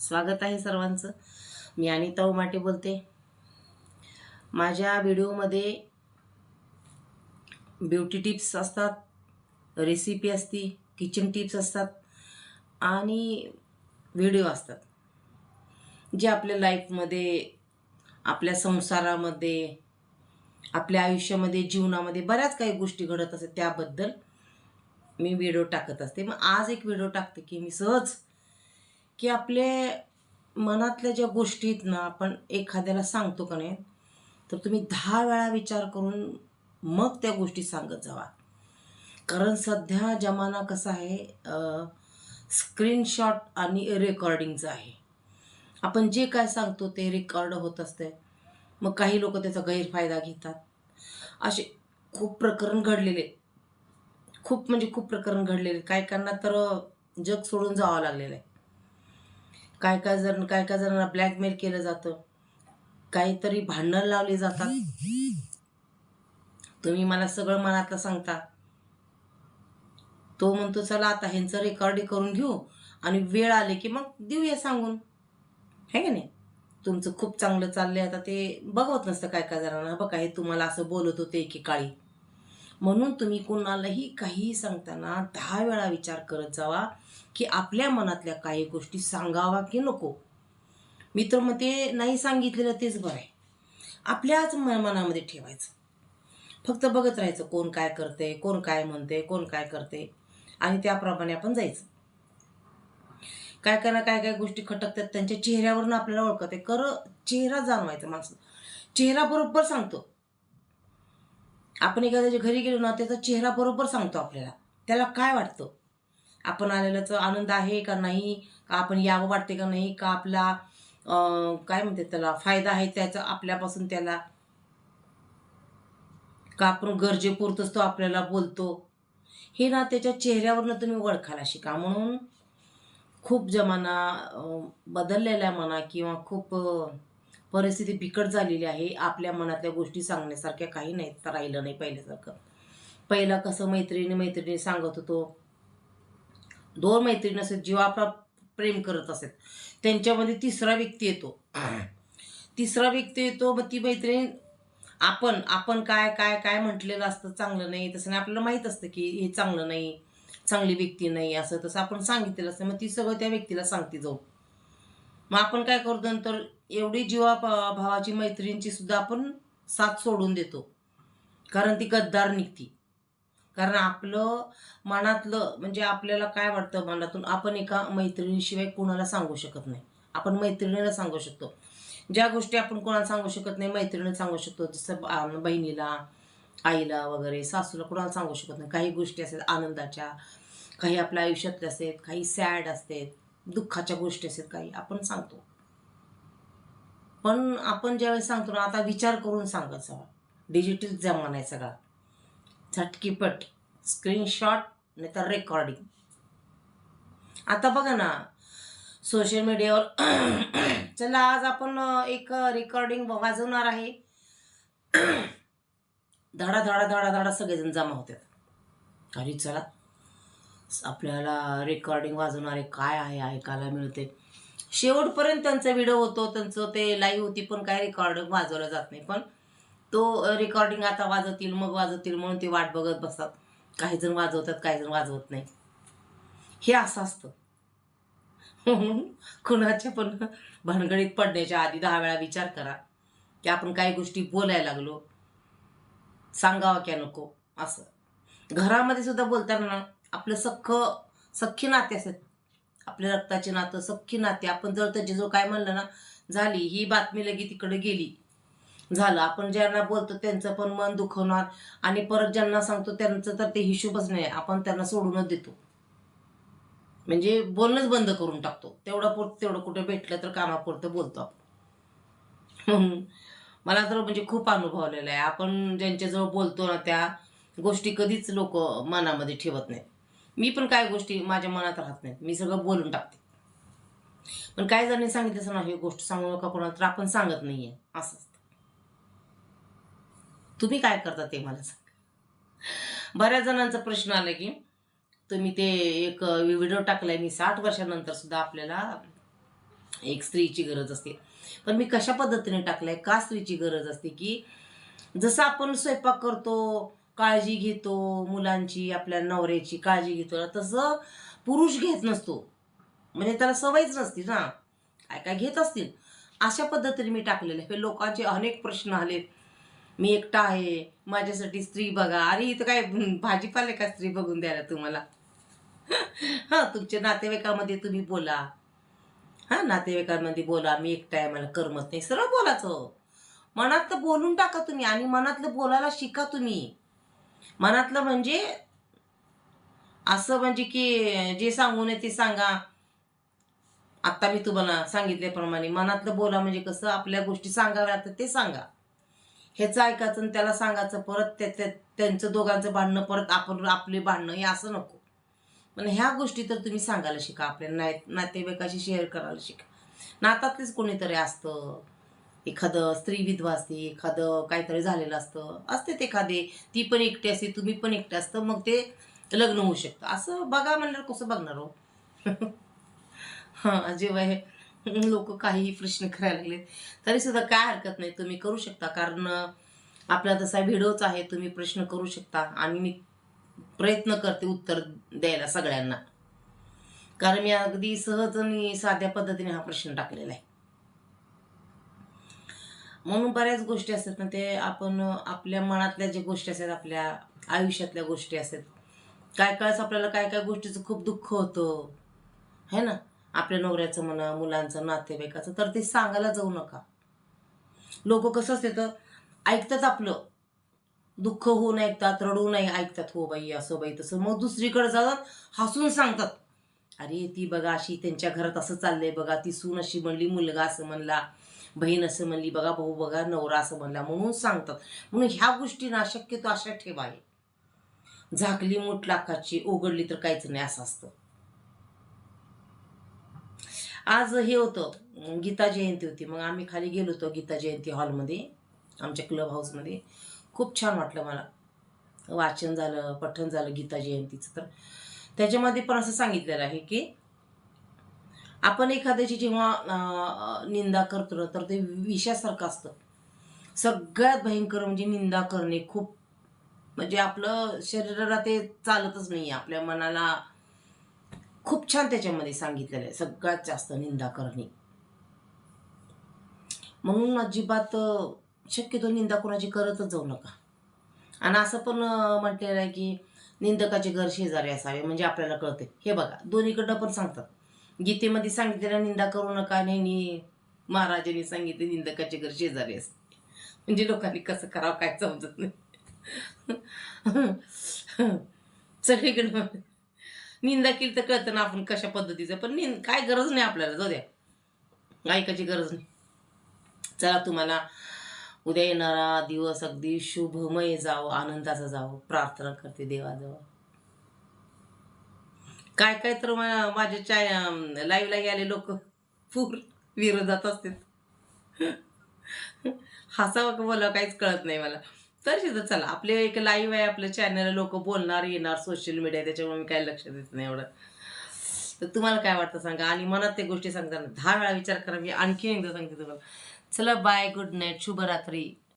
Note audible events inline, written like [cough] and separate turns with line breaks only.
स्वागत आहे सर्वांचं. मी अनिता उमाटे बोलते. माझ्या व्हिडिओमध्ये ब्युटी टिप्स असतात रेसिपी असती किचन टिप्स असतात आणि व्हिडिओ असतात. जे आपल्या लाईफमध्ये आपल्या संसारामध्ये आपल्या आयुष्यामध्ये जीवनामध्ये बऱ्याच काही गोष्टी घडत असतात. त्याबद्दल मी व्हिडिओ टाकत असते. मग आज एक व्हिडिओ टाकते की मी सहज की आपले मनातल्या ज्या गोष्टी आहेत ना आपण एखाद्याला सांगतो का नाही तर तुम्ही दहा वेळा विचार करून मग त्या गोष्टी सांगत जावा. कारण सध्या जमाना कसा आहे स्क्रीनशॉट आणि रेकॉर्डिंगचा आहे. आपण जे काय सांगतो ते रेकॉर्ड होत असते. मग काही लोक त्याचा गैरफायदा घेतात. असे खूप प्रकरण घडलेले. खूप म्हणजे खूप प्रकरण घडलेले. काय काहींना तर जग सोडून जावं लागलेलं आहे. काय काय जण काय काय जणांना ब्लॅकमेल केलं जातं. काहीतरी भांडण लावले जातात. तुम्ही मला सगळं मनातलं सांगता. तो म्हणतो चला आता ह्यांचं रेकॉर्डिंग करून घेऊ आणि वेळ आले की मग देऊया सांगून. है का नाही? तुमचं खूप चांगलं चाललंय. आता ते बघवत नसतं काय काय जणांना. बघा हे तुम्हाला असं बोलत होते एकेकाळी. म्हणून तुम्ही कोणालाही काहीही सांगताना दहा वेळा विचार करत जावा की आपल्या मनातल्या काही गोष्टी सांगावा की नको. मी तर मग ते नाही सांगितलेलं तेच बरं आहे. आपल्याच म- मनामध्ये ठेवायचं. फक्त बघत राहायचं कोण काय करते कोण काय म्हणते कोण काय करते आणि त्याप्रमाणे आपण जायचं. काय काय ना काय काय गोष्टी खटकतात त्यांच्या चेहऱ्यावरून आपल्याला ओळखते. आहे कर चेहरा जाणवायचा माणसं. चेहरा बरोबर सांगतो. आपण एखाद्याच्या घरी गेलो ना त्याचा चेहरा बरोबर सांगतो आपल्याला. त्याला काय वाटतं? आपण आलेल्याचं आनंद आहे का नाही? का आपण यावं वाटते का नाही? का आपला काय म्हणते त्याला फायदा आहे त्याचा आपल्यापासून त्याला? का आपण गरजेपुरतच तो आपल्याला बोलतो? हे ना त्याच्या चेहऱ्यावरनं तुम्ही ओळखायला शिका. म्हणून खूप जमाना बदललेला आहे म्हणा किंवा खूप परिस्थिती बिकट झालेली आहे. आपल्या मनातल्या गोष्टी सांगण्यासारख्या काही नाही तर राहिलं नाही पहिल्यासारखं. पहिला कसं मैत्रिणी मैत्रिणी सांगत होतो. दोन मैत्रिणी असत जेव्हा आपला प्रेम करत असत त्यांच्यामध्ये तिसरा व्यक्ती येतो. तिसरा व्यक्ती येतो मग ती मैत्रीण आपण आपण काय काय काय म्हटलेलं असतं चांगलं नाही. तसं नाही आपल्याला माहीत असतं की हे चांगलं नाही चांगली व्यक्ती नाही असं तसं आपण सांगितलेलं असतं. मग ती सगळं त्या व्यक्तीला सांगते जाऊ मग आपण काय करतो नंतर एवढी जीवा भावाची मैत्रिणीची सुद्धा आपण साथ सोडून देतो. कारण ती गद्दार निघती. कारण आपलं मनातलं म्हणजे आपल्याला काय वाटतं मनातून? आपण एका मैत्रिणीशिवाय कोणाला सांगू शकत नाही. आपण मैत्रिणीला सांगू शकतो. ज्या गोष्टी आपण कोणाला सांगू शकत नाही मैत्रिणीला सांगू शकतो. जसं बहिणीला आईला वगैरे सासूला कोणाला सांगू शकत नाही. काही गोष्टी असतात आनंदाच्या काही आपल्या आयुष्यातल्या असतात काही सॅड असतात. दुःखाच्या गोष्टी असेल काही आपण सांगतो. पण आपण ज्यावेळेस सांगतो ना आता विचार करून सांगत जावा डिजिटल जमाना आहे सगळा. झटकीपट. स्क्रीनशॉट नाही तर रेकॉर्डिंग आता बघा ना सोशल मीडियावर [clears throat] चला आज आपण एक रेकॉर्डिंग वाजवणार आहे. [clears throat] धडा धडा धडा धडा सगळेजण जमा होतात. अरे चला. आपल्याला रेकॉर्डिंग वाजवणारे काय आहे ऐकायला मिळते शेवटपर्यंत त्यांचा व्हिडिओ होतो त्यांचं ते लाईव्ह होती पण काय रेकॉर्डिंग वाजवलं जात नाही. पण तो रेकॉर्डिंग आता वाजवतील मग वाजवतील म्हणून ते वाट बघत बसतात. काही जण वाजवतात काही जण वाजवत नाही. हे असं असतं. म्हणून कुणाच्या पण भानगडीत पडण्याच्या आधी दहा वेळा विचार करा. की आपण काही गोष्टी बोलायला लागलो. सांगावा क्या नको असं. घरामध्ये सुद्धा बोलताना ना आपलं सख्ख सख्खी नाते असतात. आपल्या रक्ताचे नातं सख्खी नाते. आपण जर त्याचे जो काय म्हणलं ना झाली ही बातमी लगे तिकडे गेली. झालं. आपण ज्यांना बोलतो त्यांचं पण मन दुखवणार आणि परत ज्यांना सांगतो त्यांचं तर ते हिशोबच नाही. आपण त्यांना सोडूनच देतो. म्हणजे बोलणंच बंद करून टाकतो. तेवढं पुरतं तेवढं कुठं भेटलं तर कामापुरतं बोलतो आपण. म्हणून मला तर म्हणजे खूप अनुभवलेलं आहे. आपण ज्यांच्याजवळ बोलतो ना त्या गोष्टी कधीच लोक मनामध्ये ठेवत नाहीत. मी पण काय गोष्टी माझ्या मनात राहत नाहीत मी सगळं बोलून टाकते. पण काय जणांनी सांगितलं असं नाही गोष्ट सांगू नका कोणाला तर आपण सांगत नाहीये. असं असतं. तुम्ही काय करता ते मला सांग. बऱ्याच जणांचा प्रश्न आला की तुम्ही ते एक व्हिडिओ टाकलाय मी साठ वर्षानंतर सुद्धा आपल्याला एक स्त्रीची गरज असते. पण मी कशा पद्धतीने टाकलंय? का स्त्रीची गरज असते की जसं आपण स्वयंपाक करतो काळजी घेतो मुलांची आपल्या नवऱ्याची काळजी घेतो. तसं पुरुष घेत नसतो. म्हणजे त्याला सवयच नसती ना. काय काय घेत असतील? अशा पद्धतीने मी टाकलेले हे लोकांचे अनेक प्रश्न आले मी एकटा आहे. माझ्यासाठी स्त्री बघा. अरे इथं काय भाजीपाले का स्त्री बघून द्यायला तुम्हाला? [laughs] हां तुमच्या नातेवाईकामध्ये तुम्ही बोला. हा नातेवाईकांमध्ये बोला. मी एकटा आहे मला करमत नाही. सरळ बोलायचं. मनातलं बोलून टाका तुम्ही आणि मनातलं बोलायला शिका तुम्ही. मनातलं म्हणजे असं म्हणजे की जे सांगू नये ते सांगा. आता मी तुम्हाला सांगितल्याप्रमाणे मनातलं बोला म्हणजे कसं आपल्या गोष्टी सांगाव्या तर ते सांगा. ह्याचं ऐकायचं आणि त्याला सांगायचं परत त्या- त्यांचं दोघांचं भांडणं परत आपण आपले भांडणं हे असं नको. पण ह्या गोष्टी तर तुम्ही सांगायला शिका आपल्या नाय नातेवाईकाशी शेअर करायला शिका. नातातलीच कोणीतरी असतं. एखादं स्त्री विधवा असते एखादं काहीतरी झालेलं असतं असते ते एखादे ती पण एकटी असते तुम्ही पण एकटे असतं मग ते लग्न होऊ शकतं. असं बघा म्हणल्यावर कसं बघणार हो? [laughs] हां जेव्हा हे लोक काहीही प्रश्न करायला लागले तरी सुद्धा काय हरकत नाही तुम्ही करू शकता. कारण आपला तसा व्हिडिओच आहे तुम्ही प्रश्न करू शकता. आणि मी प्रयत्न करते उत्तर द्यायला सगळ्यांना. कारण मी अगदी सहज आणि साध्या पद्धतीने हा प्रश्न टाकलेला आहे. म्हणून बऱ्याच गोष्टी असतात ना ते आपण आपल्या मनातल्या ज्या गोष्टी असतात आपल्या आयुष्यातल्या गोष्टी असतात. काय काळच आपल्याला काय काय गोष्टीचं खूप दुःख होतं है ना? आपल्या नवऱ्याचं म्हणा मुलांचं नातेवाईकाचं तर ते सांगायला जाऊ नका. लोक कसं असते तर ऐकतात आपलं. दुःख होऊन ऐकतात रडू नाही ऐकतात हो बाई असं बाई तसं. मग दुसरीकडे जातात हसून सांगतात. अरे ती बघा अशी त्यांच्या घरात असं चाललंय बघा ती सून अशी म्हणली मुलगा असं म्हणला. बहीण असं म्हणली बघा भाऊ बघा नवरा असं म्हणला म्हणून सांगतात. म्हणून ह्या गोष्टींना शक्यतो अशा ठेवा आहे झाकली मोठ लाखाची उघडली तर काहीच नाही असं असतं. आज हे होतं गीता जयंती होती. मग आम्ही खाली गेलो होतो गीता जयंती हॉलमध्ये आमच्या क्लब हाऊसमध्ये. खूप छान वाटलं मला. वाचन झालं पठण झालं गीता जयंतीचं तर. त्याच्यामध्ये पण असं सांगितलेलं आहे की आपण एखाद्याची जेव्हा निंदा करतो तर ते विषासारखं असतं. सगळ्यात भयंकर म्हणजे निंदा करणे खूप म्हणजे आपलं शरीराला ते चालतच नाही आपल्या मनाला खूप छान त्याच्यामध्ये सांगितलेलं आहे. सगळ्यात जास्त निंदा करणे. म्हणून अजिबात शक्यतो निंदा कोणाची करतच जाऊ नका. आणि असं पण म्हटलेलं आहे की निंदकाचे घर शेजारी असावे म्हणजे आपल्याला कळते हे बघा दोन्हीकडनं पण सांगतात. गीतेमध्ये सांगितलेलं निंदा करू नका नेहमी महाराजांनी सांगितले निंदकाचे घर शेजारी असते. म्हणजे लोकांनी कसं करावं काय समजत नाही. सगळीकडं निंदा केली तर कळतं ना आपण कशा पद्धतीचं. पण निंद काय गरज नाही आपल्याला जाऊ द्या. ऐकायची गरज नाही. चला तुम्हाला उद्या येणारा दिवस अगदी शुभमय जावो आनंदाचा जावो. प्रार्थना करते देवाजवळ. काय काय तर मा- माझ्या चाय लाईव्हला गेले लोक. पूर विरोधात असतात. हसावं का बोलावं काहीच कळत नाही मला. तर तिथं चला आपले एक लाईव्ह आहे आपल्या चॅनल लोक बोलणार येणार सोशल मीडिया त्याच्यामुळे मी काही लक्ष देत नाही एवढं. तर तुम्हाला काय वाटतं सांगा? आणि मनात ते गोष्टी सांगताना दहा वेळा विचार करा मी आणखी एकदा सांगते तुम्हाला. चला बाय गुड नाईट शुभरात्री.